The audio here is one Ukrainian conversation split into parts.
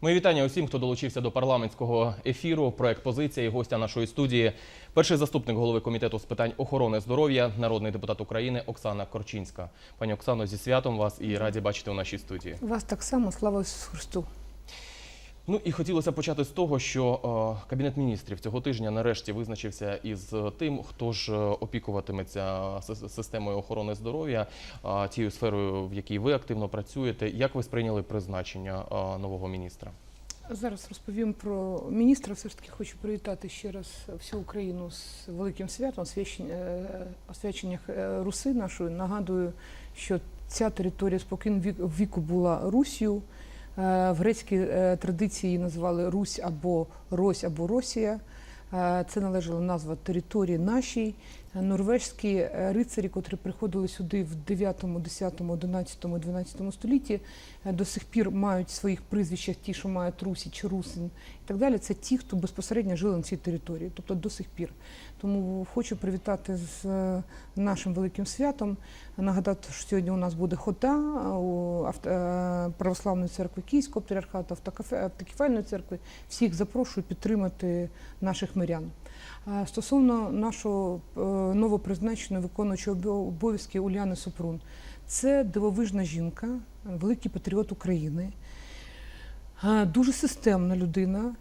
Мої вітання усім, хто долучився до парламентського ефіру. Проект позиція і гостя нашої студії. Перший заступник голови комітету з питань охорони здоров'я, народний депутат України Оксана Корчинська. Пані Оксано, зі святом вас і раді бачити у нашій студії. Вас так само, слава Ісусу Христу. Ну і хотілося почати з того, що е, кабінет міністрів цього тижня нарешті визначився із тим, хто ж е, опікуватиметься системою охорони здоров'я, е, тією сферою, в якій ви активно працюєте. Як ви сприйняли призначення е, нового міністра? Зараз розповім про міністра. Все ж таки хочу привітати ще раз всю Україну з великим святом, освячення, е, е, Руси нашої. Нагадую, що ця територія спокійно вік- віку була Русію. Е, В грецькій е, традиції називали Русь або Рось або Росія. Е, Це належала назва території нашій. Норвежські е, рицарі, котрі приходили сюди в 9, 10, 11, 12 столітті, е, до сих пір мають в своїх прізвищах ті, що мають Русіч, Русин і так далі. Це ті, хто безпосередньо жили на цій території, тобто до сих пір. Тому хочу привітати з е, нашим великим святом. Нагадати, що сьогодні у нас буде хода у Православної церкви Київського патріархату, автокефальної церкви. Всіх запрошую підтримати наших мирян. Стосовно нашого е, новопризначеного виконуючого обов'язки Уляни Супрун, це дивовижна жінка, великий патріот України, дуже системна людина,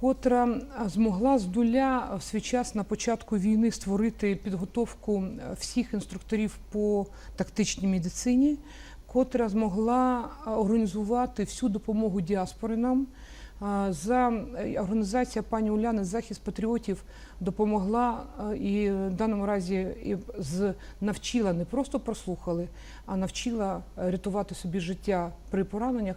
котра змогла з нуля в свій час на початку війни створити підготовку е, всіх інструкторів по тактичній медицині, котра змогла організувати всю допомогу діаспори нам. За е, організація пані Уляни захист патріотів допомогла е, і в даному разі і з навчила не просто прослухали, а навчила е, рятувати собі життя при пораненнях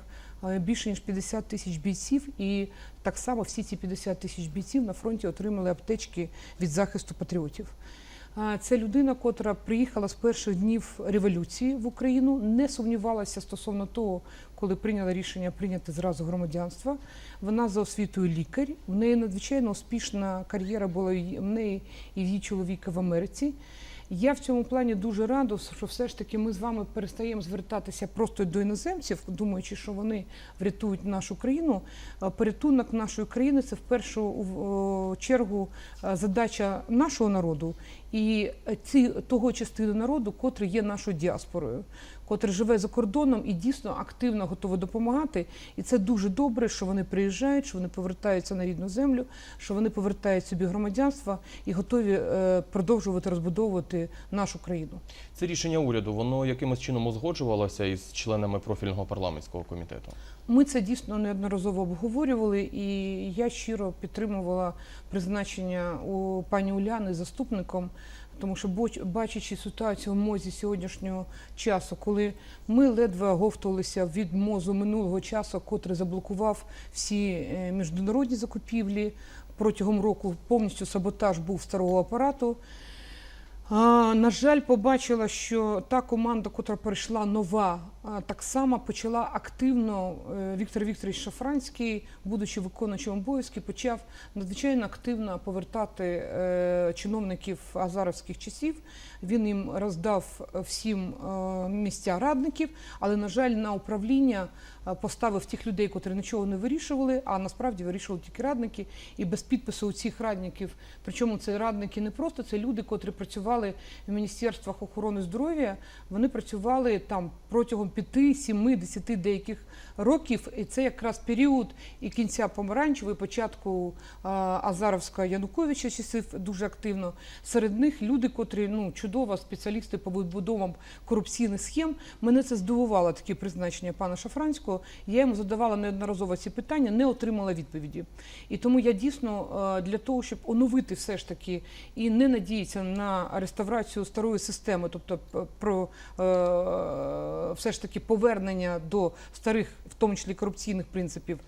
більше ніж 50 тисяч бійців. І так само всі ці 50 тисяч бійців на фронті отримали аптечки від захисту патріотів. Це людина, котра приїхала з перших днів революції в Україну, не сумнівалася стосовно того, коли прийняла рішення прийняти зразу громадянство. Вона за освітою лікар. В неї надзвичайно успішна кар'єра була в неї і в її чоловіка в Америці. Я в цьому плані дуже рада, що все ж таки ми з вами перестаємо звертатися просто до іноземців, думаючи, що вони врятують нашу країну. Порятунок нашої країни це в першу чергу е, задача нашого народу і ці того частини народу, котрий є нашою діаспорою, котрий живе за кордоном і дійсно активно готовий допомагати. І це дуже добре, що вони приїжджають, що вони повертаються на рідну землю, що вони повертають собі громадянство і готові е, продовжувати розбудовувати нашу країну. Це рішення уряду, воно якимось чином узгоджувалося із членами профільного парламентського комітету. Ми це дійсно неодноразово обговорювали, і я щиро підтримувала призначення у пані Уляни заступником, тому що бачачи ситуацію в мозі сьогоднішнього часу, коли ми ледве оговтувалися від мозу минулого часу, котрий заблокував всі е, міжнародні закупівлі протягом року, повністю саботаж був старого апарату. На жаль, побачила, що та команда, котра перейшла нова, так само почала активно. е, Віктор Вікторович Шафранський, будучи виконуючим обов'язки, почав надзвичайно активно повертати е, чиновників азаровських часів. Він їм роздав всім е, місця радників, але, на жаль, на управління поставив тих людей, котрі нічого не вирішували, а насправді вирішували тільки радники. І без підпису у цих радників, причому це радники не просто, це люди, котрі працювали в міністерствах охорони здоров'я. Вони працювали там протягом 5, 7, 10 деяких років. І це якраз період і кінця помаранчевої, початку а, Азаровська Януковича часів дуже активно. Серед них люди, котрі ну чудово, спеціалісти по відбудовам корупційних схем. Мене це здивувало таке призначення пана Шафранського. Я йому задавала неодноразово ці питання, не отримала відповіді. І тому я дійсно для того, щоб оновити все ж таки і не надіятися на реставрацію старої системи, тобто про е, все ж таки повернення до старих, в тому числі корупційних принципів.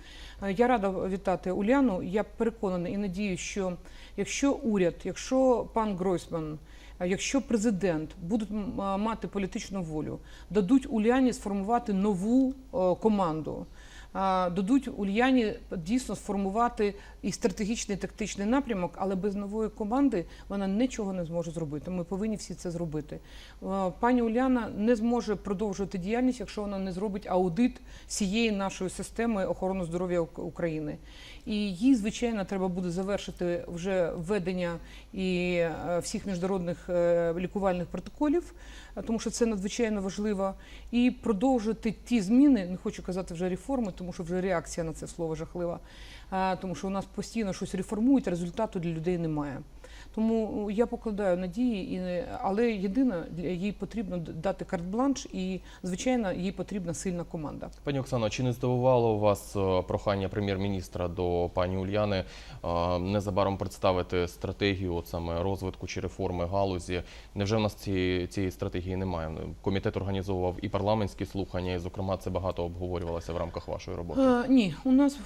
Е, Я рада вітати Уляну. Я переконана і надію, що якщо уряд, якщо пан Гройсман. Якщо президент будуть мати політичну волю, дадуть Уляні сформувати нову е, команду, дадуть Ульяні дійсно сформувати і стратегічний, і тактичний напрямок, але без нової команди вона нічого не зможе зробити. Ми повинні всі це зробити. Е, Пані Уляна не зможе продовжувати діяльність, якщо вона не зробить аудит всієї нашої системи охорони здоров'я України. І їй, звичайно, треба буде завершити вже введення і е, всіх міжнародних е, лікувальних протоколів, тому що це надзвичайно важливо, і продовжити ті зміни, не хочу казати вже реформи, тому що вже реакція на це слово жахлива, тому що у нас постійно щось реформують, результату для людей немає. Тому я покладаю надії, і але єдине, їй потрібно дати карт-бланш, і звичайно, їй потрібна сильна команда. Пані Оксано, чи не здивувало вас е, прохання прем'єр-міністра до пані Ульяни е, незабаром представити стратегію от саме розвитку чи реформи галузі? Невже в нас цієї, цієї стратегії немає? Комітет організовував і парламентські слухання, і зокрема це багато обговорювалося в рамках вашої роботи. Е, ні, у нас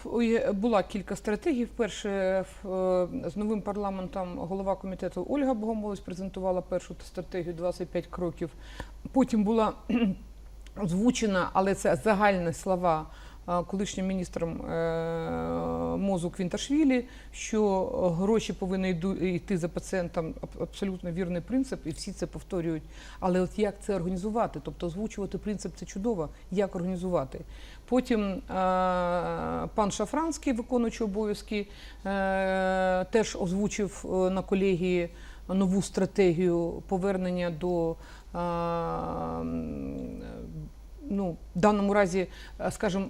була кілька стратегій. Перше, в- е, з новим парламентом голова комітету Ольга Богомолець презентувала першу стратегію 25 кроків. Потім була озвучена, але це загальні слова колишнім міністром е, мозу Квінташвілі, що гроші повинні йти за пацієнтом. Абсолютно вірний принцип, і всі це повторюють. Але от як це організувати? Тобто озвучувати принцип це чудово. Як організувати? Потім е, пан Шафранський, виконуючий обов'язки, е, теж озвучив е, на колегії нову стратегію повернення до. Е, Ну, в даному разі, скажем, скажімо,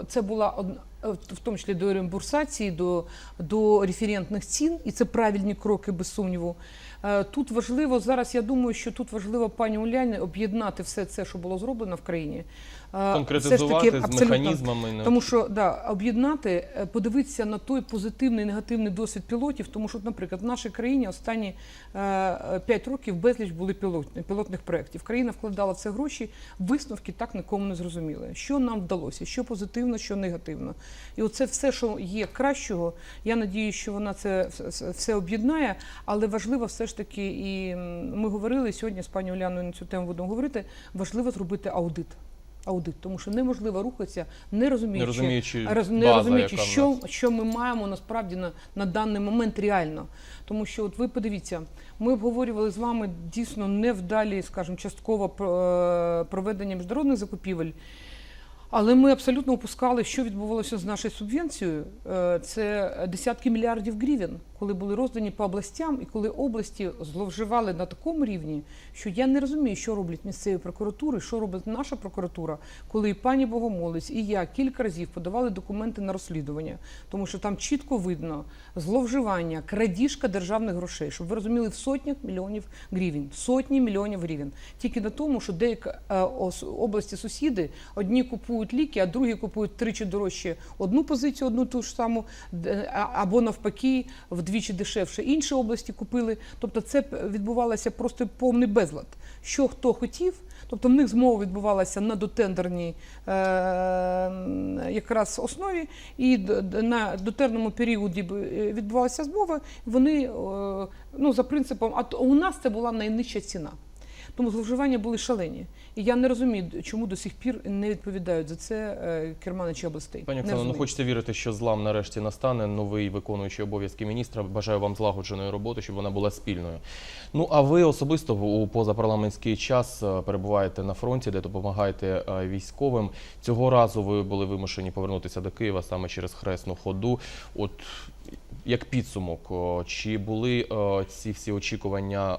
е, це була одна- е, в тому числі до реімбурсації, до, до референтних цін, і це правильні кроки, без сумніву. Е, Тут важливо зараз. Я думаю, що тут важливо пані Уляні об'єднати все це, що було зроблено в країні. Е, Конкретизувати з абсолютно. механізмами. не- Тому що да, об'єднати, е, подивитися на той позитивний негативний досвід пілотів, тому що, наприклад, в нашій країні останні 5 років безліч були пілот, пілотних проєктів. Країна вкладала це гроші, висновки так нікому не зрозуміли. Що нам вдалося, що позитивно, що негативно. І оце все, що є кращого. Я надію, що вона це все- все об'єднає, але важливо все ж таки, і ми говорили сьогодні з пані Уляною на цю тему будемо говорити. Важливо зробити аудит. Аудит, тому що неможливо рухатися, не розуміючи, Не розуміючи роз- не база, розуміючи, яка що, нас. що ми маємо насправді на, на даний момент реально. Тому що, от ви подивіться, ми обговорювали з вами дійсно невдалі, скажімо, частково е, проведення міжнародних закупівель. Але ми абсолютно опускали, що відбувалося з нашою субвенцією. Е, Це десятки мільярдів гривень, коли були роздані по областям, і коли області зловживали на такому рівні, що я не розумію, що роблять місцеві прокуратури, що робить наша прокуратура, коли і пані Богомолець, і я кілька разів подавали документи на розслідування, тому що там чітко видно зловживання, крадіжка державних грошей, щоб ви розуміли, в сотнях мільйонів гривень, сотні мільйонів гривень. Тільки на тому, що деякі е, області сусіди одні купують ліки, а другі купують тричі дорожче одну позицію, одну ту ж саму, або навпаки вдвічі дешевше. Інші області купили. Тобто це відбувалося просто повний безлад. Що хто хотів, тобто в них змова відбувалася на дотендерній е, якраз основі, і на дотерному періоді е, відбувалася змова. Вони е, ну за принципом, а у нас це була найнижча ціна. Тому зловживання були шалені. І я не розумію, чому до сих пір не відповідають за це е, керманичі областей. Пані Не Оксано, ну хочеться вірити, що злам нарешті настане. Новий виконуючий обов'язки міністра. Бажаю вам злагодженої роботи, щоб вона була спільною. Ну а ви особисто у позапарламентський час е, перебуваєте на фронті, де допомагаєте е, військовим. Цього разу ви були вимушені повернутися до Києва саме через хресну ходу. От як підсумок, чи були ці всі очікування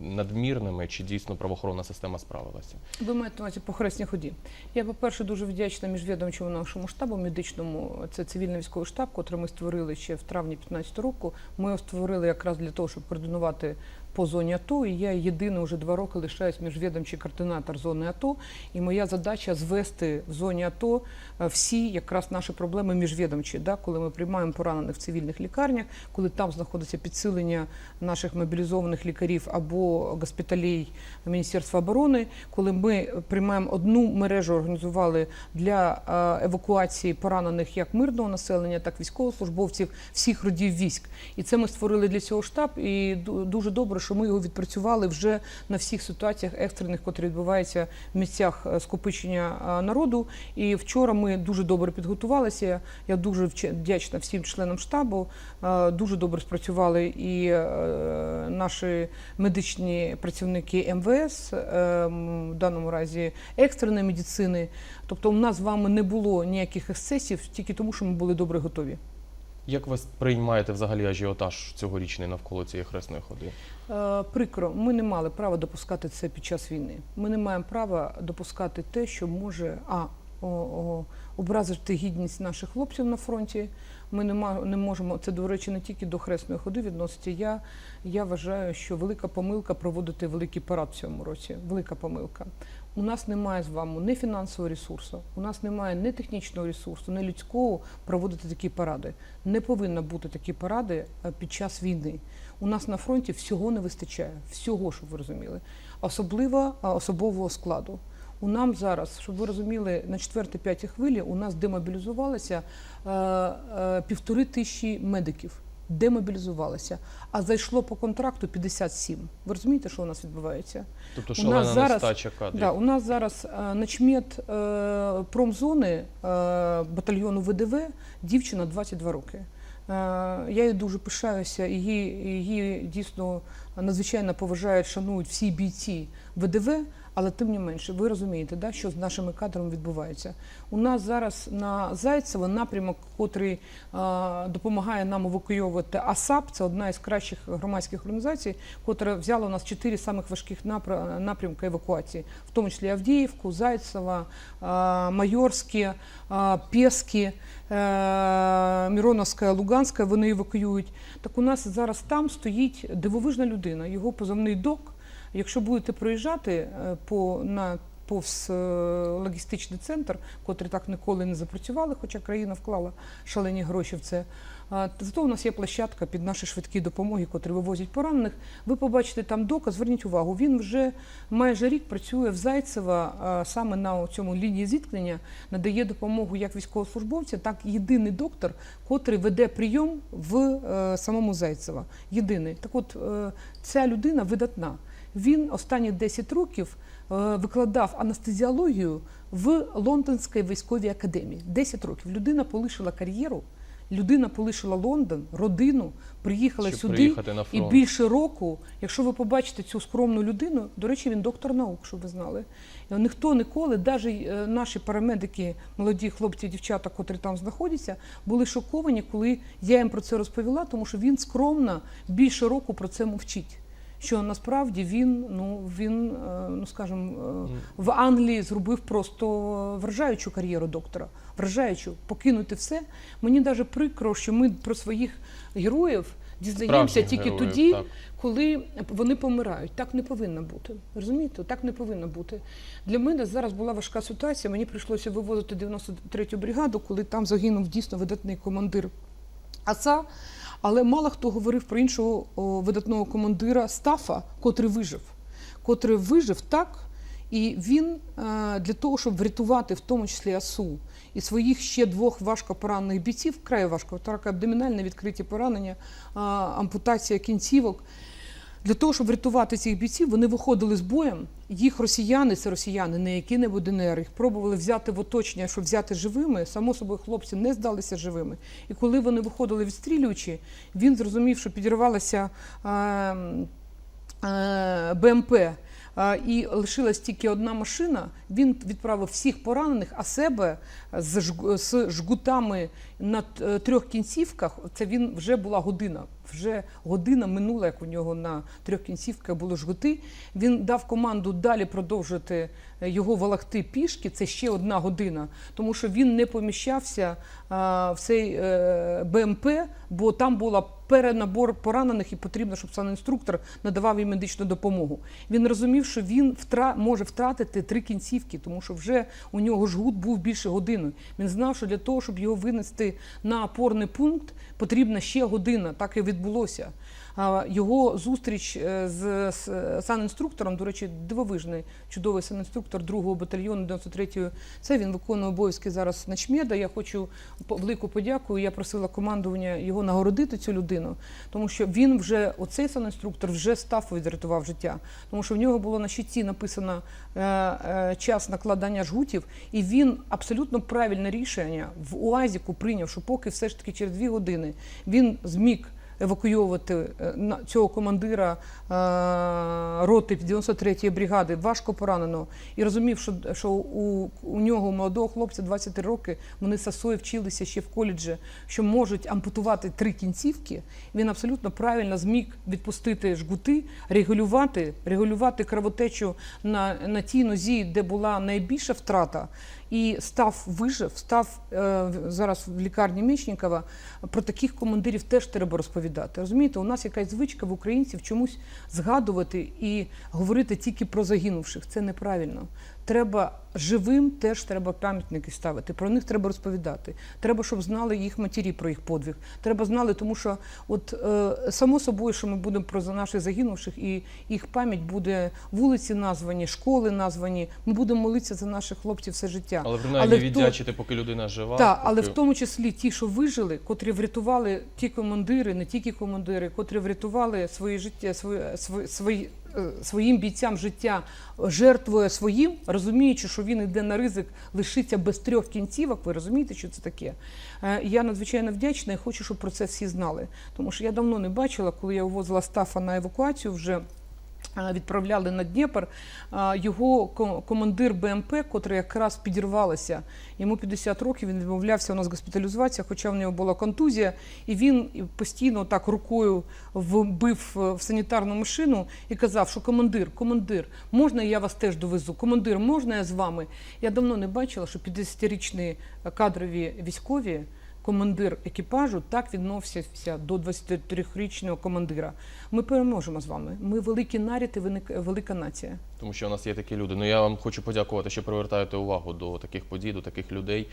надмірними, чи дійсно правоохоронна система справилася? Ви маєте на увазі по хресній ході. Я, по-перше, дуже вдячна міжвідомчому нашому штабу медичному. Це цивільний військовий штаб, котрий ми створили ще в травні 2015 року. Ми його створили якраз для того, щоб координувати по зоні АТО. І я єдиний вже два роки лишаюсь міжвідомчий координатор зони АТО. І моя задача звести в зоні АТО е, всі якраз наші проблеми міжвідомчі, да, коли ми приймаємо поранених в цивільних лікарнях, коли там знаходиться підсилення наших мобілізованих лікарів або госпіталей Міністерства оборони, коли ми приймаємо одну мережу, організували для е, евакуації поранених як мирного населення, так і військовослужбовців всіх родів військ. І це ми створили для цього штаб. І дуже добре, що ми його відпрацювали вже на всіх ситуаціях екстрених, котрі відбуваються в місцях е, скопичення е, народу. І вчора ми дуже добре підготувалися. Я дуже вдячна всім членам штабу. Е, Дуже добре спрацювали і наші медичні працівники МВС, в даному разі екстреної медицини. Тобто, у нас з вами не було ніяких ексцесів, тільки тому, що ми були добре готові. Як ви сприймаєте взагалі ажіотаж цьогорічний навколо цієї хресної ходи? Е, Прикро, ми не мали права допускати це під час війни. Ми не маємо права допускати те, що може а о, о, образити гідність наших хлопців на фронті. Ми не, ма- не можемо. Це, до речі, не тільки до хресної ходи відноситься. Я, я вважаю, що велика помилка проводити великий парад в цьому році. Велика помилка. У нас немає з вами ні фінансового ресурсу, у нас немає ні технічного ресурсу, ні людського проводити такі паради. Не повинно бути такі паради е, під час війни. У нас на фронті всього не вистачає, всього, щоб ви розуміли, особливо особового складу. У нам зараз, щоб ви розуміли, на 4-5 хвилі у нас демобілізувалося е, е, півтори тисячі медиків. Демобілізувалося, а зайшло по контракту 57. Ви розумієте, що у нас відбувається? Тобто У нас зараз- нестача кадрів. Да, у нас зараз е, начмет е, промзони е, батальйону ВДВ дівчина 22 роки. Е, я її дуже пишаюся, її, її дійсно надзвичайно поважають, шанують всі бійці ВДВ, але тим не менше, ви розумієте, да, що з нашими кадрами відбувається. У нас зараз на Зайцево напрямок, котрий е, допомагає нам евакуйовувати АСАП, це одна із кращих громадських організацій, котра взяла у нас чотири самих важких напрямки евакуації, в тому числі Авдіївку, Зайцево, е, Майорське, е, Пєски, е, Міроновська, Луганська, вони евакуюють. Так у нас зараз там стоїть дивовижна людина, його позивний док. Якщо будете проїжджати е, по на повз е, логістичний центр, котрий так ніколи не запрацювали, хоча країна вклала шалені гроші в це. А, Зато у нас є площадка під наші швидкі допомоги, котрі вивозять поранених. Ви побачите там доказ, зверніть увагу. Він вже майже рік працює в Зайцева а, саме на цьому лінії зіткнення, надає допомогу як військовослужбовцям, так і єдиний доктор, котрий веде прийом в е, самому Зайцева. Єдиний. Так от е, ця людина видатна. Він останні 10 років е, викладав анестезіологію в Лондонській військовій академії. 10 років. Людина полишила кар'єру, людина полишила Лондон, родину, приїхала Щоб сюди. І більше року, якщо ви побачите цю скромну людину, до речі, він доктор наук, щоб ви знали. Ніхто ніколи, навіть наші парамедики, молоді хлопці дівчата, котрі там знаходяться, були шоковані, коли я їм про це розповіла, тому що він скромно більше року про це мовчить. Що насправді він, ну він, е, ну скажімо, е, в Англії зробив просто вражаючу кар'єру доктора, вражаючу, покинути все. Мені навіть прикро, що ми про своїх героїв дізнаємося тільки героїв, тоді, так. коли вони помирають. Так не повинно бути. Розумієте? Так не повинно бути. Для мене зараз була важка ситуація. Мені прийшлося вивозити 93-ю бригаду, коли там загинув дійсно видатний командир АСА. Але мало хто говорив про іншого видатного командира Стафа, котрий вижив. Котрий вижив так, і він е, для того, щоб врятувати в тому числі АСУ і своїх ще двох важко поранених бійців, край важко, так абдомінальне відкриті поранення, ампутація кінцівок. Для того, щоб врятувати цих бійців, вони виходили з боєм. Їх росіяни, це росіяни, не які-небудь ДНР, їх пробували взяти в оточення, щоб взяти живими. Само собою, хлопці не здалися живими. І коли вони виходили відстрілюючи, він зрозумів, що підірвалася е, е, БМП. І лишилась тільки одна машина. Він відправив всіх поранених, а себе з жгутами на е, трьох кінцівках. Це він вже була година. Вже година минула, як у нього на трьох кінцівках були жгути. Він дав команду далі продовжити е, його волокти пішки. Це ще одна година, тому що він не поміщався в цей е, БМП, бо там була перенабор поранених і потрібно, щоб санінструктор надавав їм медичну допомогу. Він розумів, що він втра... може втратити три кінцівки, тому що вже у нього жгут був більше години. Він знав, що для того, щоб його винести на опорний пункт, потрібна ще година. Так і відбулося. Його зустріч е, з, санінструктором, до речі, дивовижний, чудовий санінструктор 2-го батальйону 93-ї. Це він виконує обов'язки зараз начмеда. Я хочу велику подяку. Я просила командування його нагородити цю людину, тому що він вже оцей санінструктор вже став відрятував життя. Тому що в нього було на щиті написано е, е, час накладання жгутів, і він абсолютно правильне рішення в УАЗіку прийняв, що поки все ж таки через дві години він зміг евакуйовувати е, цього командира е, роти 93-ї бригади, важко пораненого, і розумів, що, що у, у нього молодого хлопця 23 роки, вони з сосою вчилися ще в коледжі, що можуть ампутувати три кінцівки. Він абсолютно правильно зміг відпустити жгути, регулювати, регулювати кровотечу на, на тій нозі, де була найбільша втрата. І став вижив, став е, зараз в лікарні Мічнікова. Про таких командирів теж треба розповідати. Розумієте, у нас якась звичка в українців чомусь згадувати і говорити тільки про загинувших. Це неправильно. Треба живим теж треба пам'ятники ставити. Про них треба розповідати. Треба, щоб знали їх матері про їх подвиг. Треба знали, тому що от е, само собою, що ми будемо про за наших загинувших, і їх пам'ять буде вулиці названі, школи названі. Ми будемо молитися за наших хлопців все життя. Але принаймні Але в то- віддячити, поки людина жива. Так, але в тому числі ті, що вижили, котрі врятували ті командири, не тільки командири, котрі врятували своє життя, своє, свої, свої, е, своїм бійцям життя, жертвує своїм, розуміючи, що він йде на ризик лишиться без трьох кінцівок. Ви розумієте, що це таке? Е, Я надзвичайно вдячна і хочу, щоб про це всі знали. Тому що я давно не бачила, коли я увозила Стафа на евакуацію вже. Е, Відправляли на Дніпр його командир БМП, котрий якраз підірвалася. Йому 50 років. Він відмовлявся у нас госпіталізуватися, хоча в нього була контузія, і він постійно так рукою вбив е, в санітарну машину і казав, що командир, командир, можна я вас теж довезу? Командир, можна я з вами? Я давно не бачила, що 50-річні кадрові військові. Командир екіпажу так відносився до 23-річного командира. Ми переможемо з вами. Ми великі нарід і велика нація. Тому що у нас є такі люди. Ну я вам хочу подякувати, що привертаєте увагу до таких подій, до таких людей.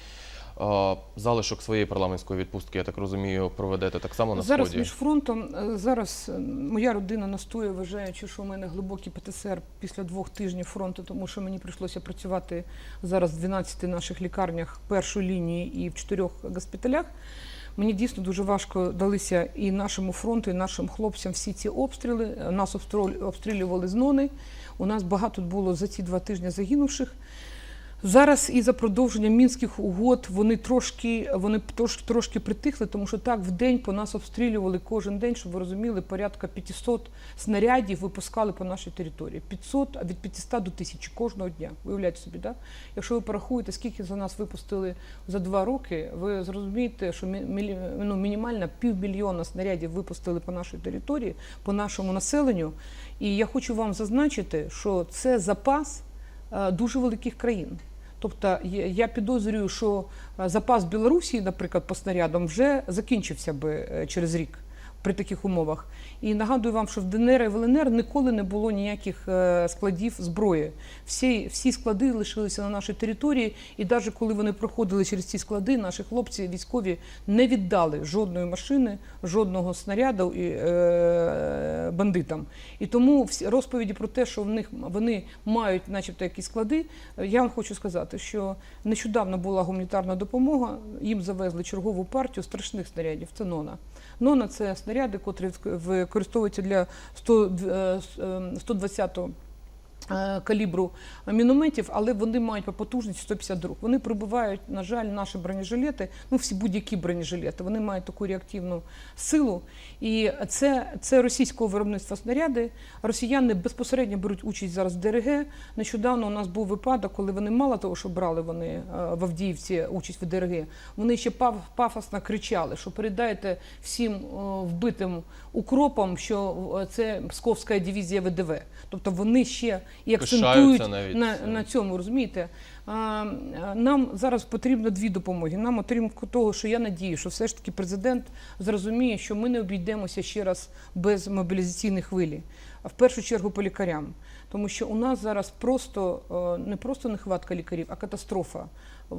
А, Залишок своєї парламентської відпустки, я так розумію, проведете так само на зараз сході. між фронтом е, зараз е, моя родина настоює, вважаючи, що у мене глибокий ПТСР після двох тижнів фронту, тому що мені прийшлося працювати зараз в 12 наших лікарнях першої лінії і в чотирьох госпіталях. Мені дійсно дуже важко далися і нашому фронту, і нашим хлопцям всі ці обстріли. Нас обстрілю- обстрілювали з нони. У нас багато було за ці два тижні загинувших. Зараз і за продовження мінських угод вони трошки вони трошки, трошки притихли, тому що так в день по нас обстрілювали кожен день, щоб ви розуміли, порядка 500 снарядів випускали по нашій території. 500, а від 500 до 1000 кожного дня. Уявляєте собі, так? Якщо ви порахуєте, скільки за нас випустили за два роки, ви зрозумієте, що мі- ну, мінімально півмільйона снарядів випустили по нашій території, по нашому населенню. І я хочу вам зазначити, що це запас е, дуже великих країн. Тобто я- підозрюю, що е, запас Білорусі, наприклад, по снарядам вже закінчився би е, через рік при таких умовах. І нагадую вам, що в ДНР і в ЛНР ніколи не було ніяких е, складів зброї. Всі, всі склади лишилися на нашій території, і навіть коли вони проходили через ці склади, наші хлопці військові не віддали жодної машини, жодного снаряду і, е, бандитам. І тому всі розповіді про те, що в них вони мають, начебто, якісь склади. Я вам хочу сказати, що нещодавно була гуманітарна допомога. Їм завезли чергову партію страшних снарядів. Це нона. Нона це снаряди, котрі використовуються для 100, е, с- е, 120-го е, калібру мінометів, але вони мають по потужності 150 друг. Вони прибувають, на жаль, наші бронежилети, ну всі будь-які бронежилети, вони мають таку реактивну силу. І це, це російського виробництва снаряди. Росіяни безпосередньо беруть участь зараз в ДРГ. Нещодавно у нас був випадок, коли вони мало того, що брали вони е, в Авдіївці участь в ДРГ, вони ще паф- пафосно кричали, що передайте всім е, вбитим укропам, що е, це Псковська дивізія ВДВ. Тобто вони ще і акцентують навіть на, на цьому, розумієте? А, Нам зараз потрібно дві допомоги. Нам отримку того, що я надію, що все ж таки президент зрозуміє, що ми не обійдемося ще раз без мобілізаційної хвилі, в першу чергу по лікарям. Тому що у нас зараз просто е, не просто нехватка лікарів, а катастрофа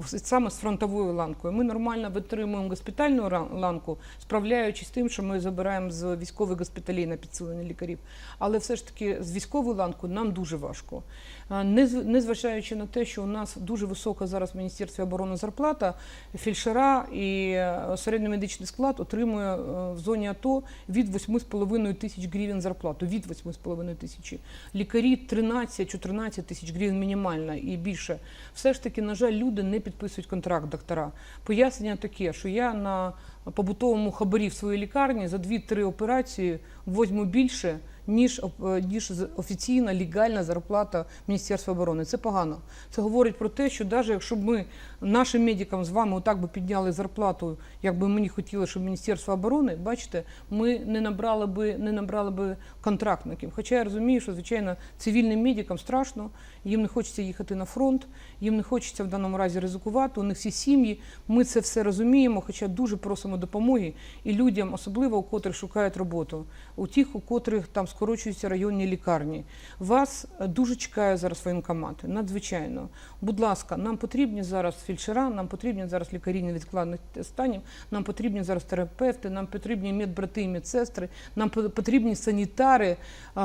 саме з фронтовою ланкою. Ми нормально витримуємо госпітальну ланку, справляючись з тим, що ми забираємо з військових госпіталей на підсилення лікарів. Але все ж таки з військовою ланкою нам дуже важко. А, нез- Незважаючи на те, що у нас дуже висока зараз в Міністерстві оборони зарплата, фельдшера і е, середньомедичний склад отримує е, в зоні АТО від 8,5 тисяч гривень зарплату. Від 8,5 тисячі. Лікарі 13-14 тисяч гривень мінімальна і більше. Все ж таки, на жаль, люди не підписують контракт доктора. Пояснення таке, що я на побутовому хабарі в своїй лікарні за 2-3 операції возьму більше, ніж, е, ніж офіційна легальна зарплата Міністерства оборони. Це погано. Це говорить про те, що навіть якщо б ми нашим медикам з вами отак би підняли зарплату, як би мені хотілося, щоб Міністерство оборони, бачите, ми не набрали би, не набрали би контрактників. Хоча я розумію, що звичайно цивільним медикам страшно, їм не хочеться їхати на фронт, їм не хочеться в даному разі ризикувати. У них всі сім'ї. Ми це все розуміємо, хоча дуже просимо допомоги і людям, особливо у котрих шукають роботу, у тих, у котрих там скорочуються районні лікарні. Вас е, дуже чекає зараз воєнкомати, надзвичайно. Будь ласка, нам потрібні зараз фельдшера, нам потрібні зараз лікарі невідкладних станів, нам потрібні зараз терапевти, нам потрібні медбрати і медсестри, нам потрібні санітари.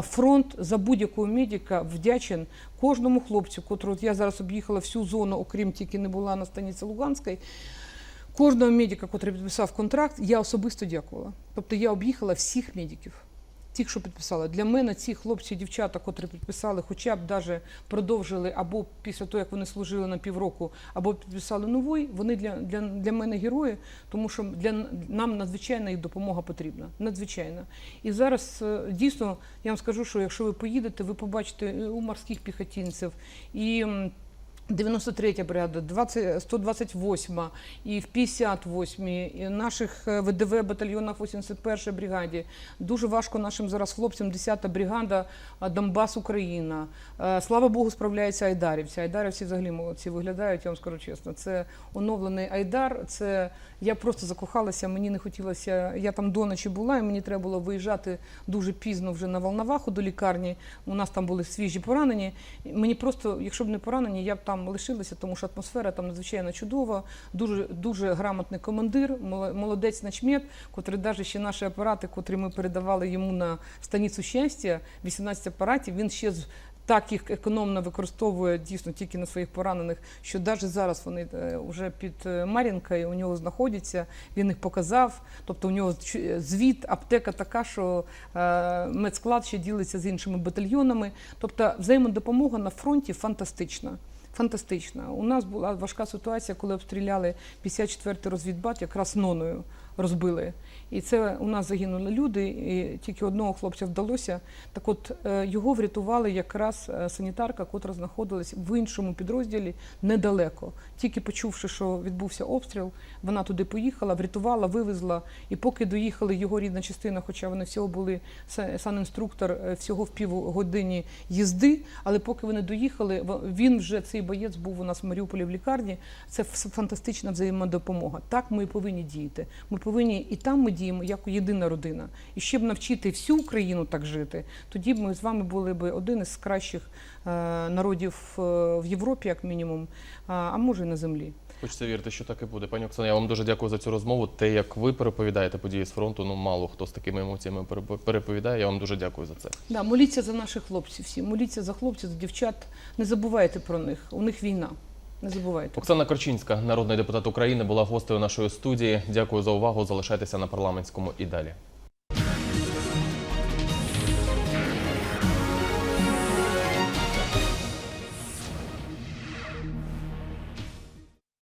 Фронт за будь-якого медика вдячен кожному хлопцю, котрого я зараз об'їхала всю зону, окрім тільки не була на станиці Луганській. Кожного медика, який підписав контракт, я особисто дякувала. Тобто я об'їхала всіх медиків, тих, що підписали. Для мене ці хлопці дівчата, котрі підписали, хоча б даже продовжили або після того, як вони служили на півроку, або підписали новий, вони для, для, для мене герої, тому що для нам надзвичайна їх допомога потрібна. Надзвичайно. І зараз е, дійсно я вам скажу, що якщо ви поїдете, ви побачите у морських піхотинців і. М, 93 бригада, 20, 128 і в 58 і наших е, ВДВ батальйонах 81 бригаді. Дуже важко нашим зараз хлопцям 10 бригада Донбас Україна. Е, Слава Богу, справляються айдарівці. Айдарівці взагалі молодці виглядають, я вам скажу чесно. Це оновлений айдар. Це я просто закохалася, мені не хотілося. Я там до ночі була, і мені треба було виїжджати дуже пізно вже на Волноваху до лікарні. У нас там були свіжі поранені. Мені просто, якщо б не поранені, я б там лишилася, тому що атмосфера там надзвичайно чудова. Дуже дуже грамотний командир, моло- молодець начмет, котрий навіть ще наші апарати, котрі ми передавали йому на станицю щастя, 18 апаратів, він ще з. Так їх економно використовує дійсно тільки на своїх поранених, що навіть зараз вони е, вже під е, Мар'їнкою у нього знаходяться. Він їх показав. Тобто у нього звіт, аптека така, що е, медсклад ще ділиться з іншими батальйонами. Тобто взаємодопомога на фронті фантастична. Фантастична. У нас була важка ситуація, коли обстріляли 54-й розвідбат, якраз ноною розбили. І це у нас загинули люди, і тільки одного хлопця вдалося. Так от е, його врятували якраз е, санітарка, котра знаходилась в іншому підрозділі недалеко. Тільки почувши, що відбувся обстріл, вона туди поїхала, врятувала, вивезла. І поки доїхали його рідна частина, хоча вони всього були са- санінструктор е, всього в півгодині їзди, але поки вони доїхали, він вже цей боєць був у нас в Маріуполі в лікарні. Це фантастична взаємодопомога. Так ми і повинні діяти. Ми повинні і там ми діємо як єдина родина. І ще б навчити всю Україну так жити. Тоді б ми з вами були б один із кращих е, народів е, в Європі, як мінімум, а, може і на землі. Хочеться вірити, що так і буде. Пані Оксана, я вам дуже дякую за цю розмову. Те, як ви переповідаєте події з фронту, ну мало хто з такими емоціями переп- переповідає. Я вам дуже дякую за це. Да, моліться за наших хлопців всі, моліться за хлопців, за дівчат. Не забувайте про них. У них війна. Не забувайте. Оксана Корчинська, народний депутат України, була гостею нашої студії. Дякую за увагу. Залишайтеся на парламентському і далі.